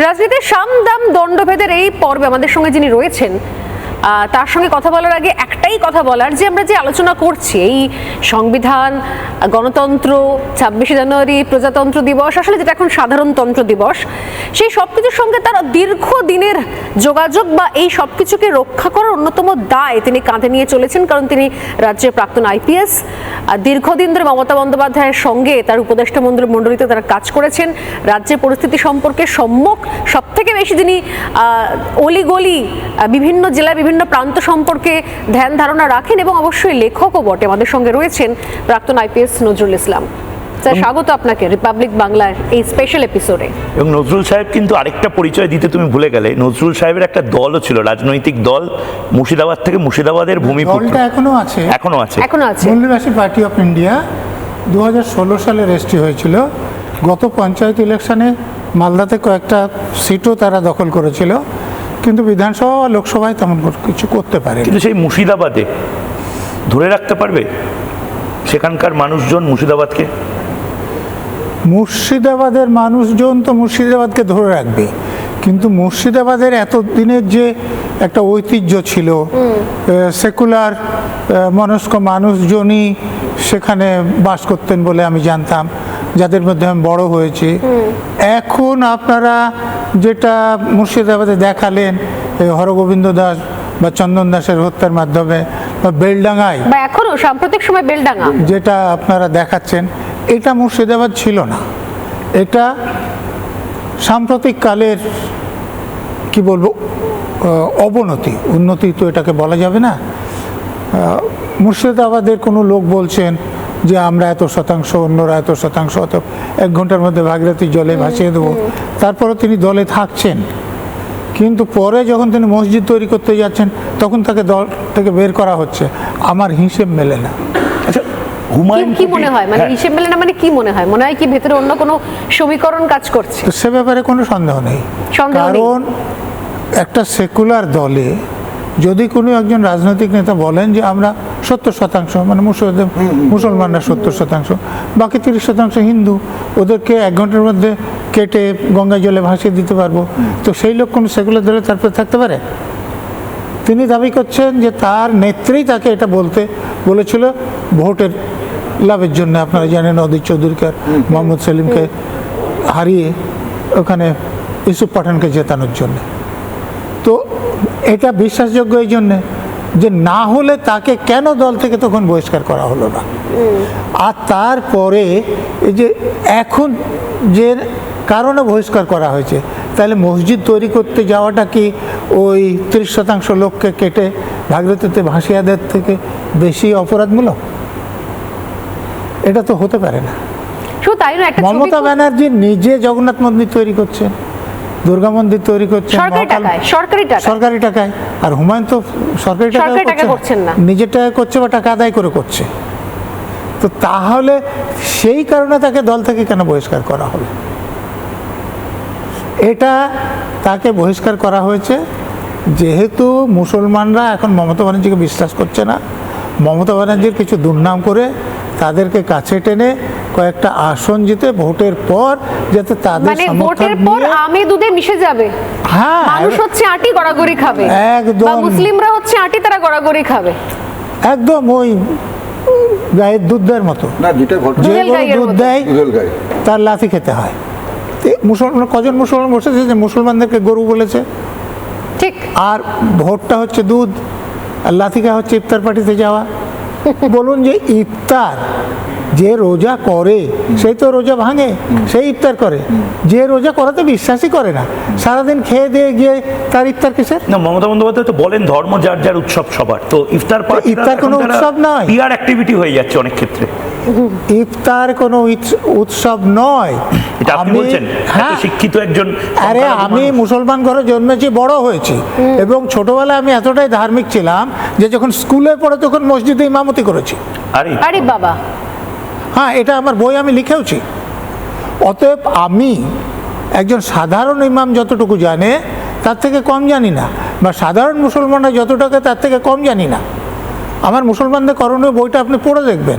রাজনীতির সাম দাম দণ্ডভেদের এই পর্বে আমাদের সঙ্গে যিনি রয়েছেন তার সঙ্গে কথা বলার আগে একটাই কথা বলার যে আমরা যে আলোচনা করছি এই সংবিধান গণতন্ত্র ছাব্বিশে জানুয়ারি প্রজাতন্ত্র দিবস আসলে যেটা এখন সাধারণতন্ত্র দিবস সেই সব কিছুর সঙ্গে তার দীর্ঘ দিনের যোগাযোগ বা এই সব কিছুকে রক্ষা করার অন্যতম দায় তিনি কাঁধে নিয়ে চলেছেন কারণ তিনি রাজ্যের প্রাক্তন আইপিএস। দীর্ঘদিন ধরে মমতা বন্দ্যোপাধ্যায়ের সঙ্গে তার উপদেষ্টা মন্ডল মণ্ডলীতে তারা কাজ করেছেন। রাজ্যের পরিস্থিতি সম্পর্কে সম্মুখ সব থেকে বেশি আহ, অলিগলি বিভিন্ন জেলার বিভিন্ন প্রান্ত সম্পর্কে ধ্যান ধারণা রাখেন এবং অবশ্যই লেখকও বটে। আমাদের সঙ্গে রয়েছেন প্রাক্তন আইপিএস নজরুল ইসলাম। স্যার স্বাগত আপনাকে রিপাবলিক বাংলার এই স্পেশাল এপিসোডে এবং নজরুল সাহেব কিন্তু আরেকটা পরিচয় দিতে তুমি ভুলে গেলে। নজরুল সাহেবের একটা দলও ছিল রাজনৈতিক দল মুর্শিদাবাদ থেকে মুর্শিদাবাদের ভূমিপুত্র। দলটা এখনও আছে। এখনও আছে। এখনও আছে। মল্লিবাসী পার্টি অফ ইন্ডিয়া দুহাজার ষোলো সালে রেজিস্ট্রি হয়েছিল। গত পঞ্চায়েত ইলেকশনে মালদাতে কয়েকটা সিটও তারা দখল করেছিল। কিন্তু বিধানসভা বা লোকসভায় তেমন কিছু করতে পারে কিন্তু সেই মুর্শিদাবাদে ধরে রাখতে পারবে? সেখানকার মানুষজন মুর্শিদাবাদকে? মুর্শিদাবাদের মানুষজন তো মুর্শিদাবাদকে ধরে রাখবে। কিন্তু মুর্শিদাবাদের এতদিনের যে একটা ঐতিহ্য ছিল সেকুলার মনস্ক মানুষজনই সেখানে বাস করতেন বলে আমি জানতাম যাদের মধ্যে আমি বড় হয়েছি। এখন আপনারা যেটা মুর্শিদাবাদে দেখালেন এই হরগোবিন্দ দাস বা চন্দন দাসের হত্যার মাধ্যমে বা বেলডাঙ্গায়। বা এখনও সাম্প্রতিক সময় বেলডাঙ্গা। যেটা আপনারা দেখাচ্ছেন এটা মুর্শিদাবাদ ছিল না। এটা সাম্প্রতিক কালের কি বলব অবনতি। উন্নতি তো এটাকে বলা যাবে না। মুর্শিদাবাদের কোনো লোক বলছেন যে আমরা এত শতাংশ অন্যরা এত শতাংশ অত এক ঘণ্টার মধ্যে ভাগীরথী জলে ভাসিয়ে দেবো। তারপরে তিনি দলে থাকছেন। কিন্তু পরে যখন তিনি মসজিদ তৈরি করতে যাচ্ছেন তখন তাকে দল থেকে বের করা হচ্ছে। আমার হিসেব মেলে না। আচ্ছা কি- হুমায়ুন কি মনে হয়? মানে হ্যাঁ, হিসেব মেলে না মানে কি মনে হয়? মনে হয় কি ভেতরে অন্য কোনো সমীকরণ কাজ করছে? সে ব্যাপারে কোনো সন্দেহ নেই। সন্দেহ নেই। কারণ একটা সেকুলার দলে যদি কোনো একজন রাজনৈতিক নেতা বলেন যে আমরা সত্তর শতাংশ মানে মুসলমান মুসলমানরা সত্তর শতাংশ। বাকি তিরিশ শতাংশ হিন্দু। ওদেরকে এক ঘণ্টার মধ্যে কেটে গঙ্গা জলে ভাসিয়ে দিতে পারব। তো সেই লোক কোনো সেকুলার দলে তারপরে থাকতে পারে? তিনি দাবি করছেন যে তার নেত্রী তাকে এটা বলতে বলেছিল, ভোটের লাভের জন্য আপনারা জানেন অদিত চৌধুরীকে, মোহাম্মদ সেলিমকে হারিয়ে ওখানে ইউসুফ পাঠানকে জেতানোর জন্য। তো এটা বিশ্বাসযোগ্য এই জন্যে? যে না হলে তাকে কেন দল থেকে তখন বহিষ্কার করা হলো না? আর তারপরে এই যে এখন যে কারণে বহিষ্কার করা হয়েছে তাহলে মসজিদ তৈরি করতে যাওয়াটা কি ওই ত্রিশ শতাংশ লোককে কেটে ভাগীরথীতে ভাসিয়াদের থেকে বেশি অপরাধমূলক? এটা তো হতে পারে না। মমতা ব্যানার্জি নিজে জগন্নাথ মন্দির তৈরি করছেন। দুর্গা মন্দির তৈরি করছেন সরকারি টাকায় সরকারি টাকায়। আর হুমায়ুন তো সরকারি টাকায় করছেন না। নিজের টাকায় করছে বা টাকা আদায় করে করছে। তো তাহলে সেই কারণে তাকে দল থেকে কেন বহিষ্কার করা হলো? এটা তাকে বহিষ্কার করা হয়েছে। যেহেতু মুসলমানরা এখন মমতা ব্যানার্জিকে বিশ্বাস করছে না। মমতা ব্যানার্জির কিছু দুর্নাম করে তাদেরকে কাছে টেনে কয়েকটা আসন জিতে ভোটের পর যাতে তাদের মানে ভোটের পর আমে দুধে মিশে যাবে। হ্যাঁ মানুষ হচ্ছে আটি গড়াগড়ি খাবে। একদম। মুসলিমরা হচ্ছে আটি তারা গড়াগড়ি খাবে। একদম ওই গায়ের দুধ দেওয়ার মতো। না যেটা ঘটনা যে গরু দুধ দেয় তার লাথি খেতে হয়। মুসলমান কজন মুসলমান বসেছে যে মুসলমানদেরকে গরু বলেছে? ঠিক। আর ভোটটা হচ্ছে দুধ আর লাথিকা হচ্ছে ইফতার পার্টিতে যাওয়া। বলুন যে ইফতার যে রোজা করে সেই তো রোজা ভাঙে সেই ইফতার করে। যে রোজা করাতে বিশ্বাসই করে না। সারাদিন খেয়ে দিয়ে গিয়ে তার ইফতার কিসের? না মমতা বন্দ্যোপাধ্যায় তো বলেন ধর্ম যার যার উৎসব সবার। তো ইফতার ইফতার কোনো উৎসব না পিয়ার অ্যাক্টিভিটি হয়ে যাচ্ছে অনেক ক্ষেত্রে। ইফতার কোনো উৎস- উৎসব নয়। এটা আপনি বলছেন হ্যাঁ। শিক্ষিত একজন আরে আমি মুসলমান ঘরে জন্মেছি বড় হয়েছি। এবং ছোটবেলায় আমি এতটাই ধার্মিক ছিলাম যে যখন স্কুলে পড়ে তখন মসজিদে ইমামতি করেছি। আরে। আরে বাবা। হ্যাঁ এটা আমার বই আমি লিখেওছি। অতএব আমি একজন সাধারণ ইমাম যতটুকু জানে তার থেকে কম জানি না। বা সাধারণ মুসলমানরা যতটাকে তার থেকে কম জানি না। আমার মুসলমানদের করণীয় বইটা আপনি পড়ে দেখবেন।